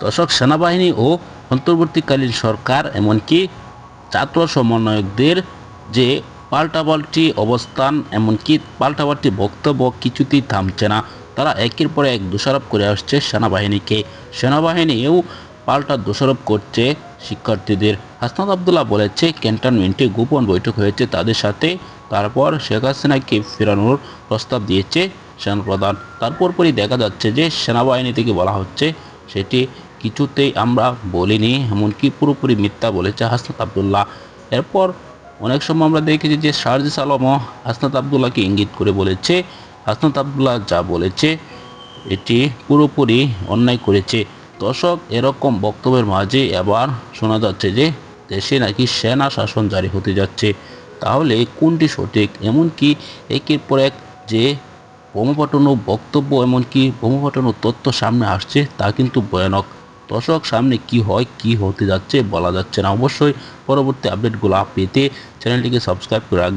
দর্শক সেনাবাহিনী ও অন্তর্বর্তীকালীন সরকার, এমনকি ছাত্র সমন্বয়কদের যে পাল্টাপাল্টি অবস্থান, এমনকি পাল্টাপাল্টি বক্তব্য কিছুতেই থামছে না। তারা একের পর এক দোষারোপ করে আসছে সেনাবাহিনীকে। সেনাবাহিনীও পাল্টা দোষারোপ করছে শিক্ষার্থীদের। হাসনাত আবদুল্লাহ বলেছে, ক্যান্টনমেন্টে গোপন বৈঠক হয়েছে তাদের সাথে। তারপর শেখ হাসিনাকে ফেরানোর প্রস্তাব দিয়েছে সেনাপ্রধান। তারপর পরই দেখা যাচ্ছে যে সেনাবাহিনী থেকে বলা হচ্ছে সেটি কিছুতেই আমরা বলিনি, এমনকি পুরোপুরি মিথ্যা বলেছে হাসনাত আবদুল্লাহ। এরপর অনেক সময় আমরা দেখেছি যে শারজিস আলমও হাসনাত আবদুল্লাহকে ইঙ্গিত করে বলেছে, হাসনাত আবদুল্লাহ যা বলেছে, এটি পুরোপুরি অন্যায় করেছে। দর্শক, এরকম বক্তব্যের মাঝে এবার শোনা যাচ্ছে যে দেশে নাকি সেনা শাসন জারি হতে যাচ্ছে। তাহলে কোনটি সঠিক? এমনকি একের পর এক যে বোমাপাঠানো বক্তব্য এমনকি ও তথ্য সামনে আসছে, তা কিন্তু ভয়ানক। দর্শক, সামনে কি হয়, কি হতে যাচ্ছে বলা যাচ্ছে না। অবশ্যই পরবর্তী আপডেটগুলো পেতে চ্যানেলটিকে সাবস্ক্রাইব করে রাখবেন।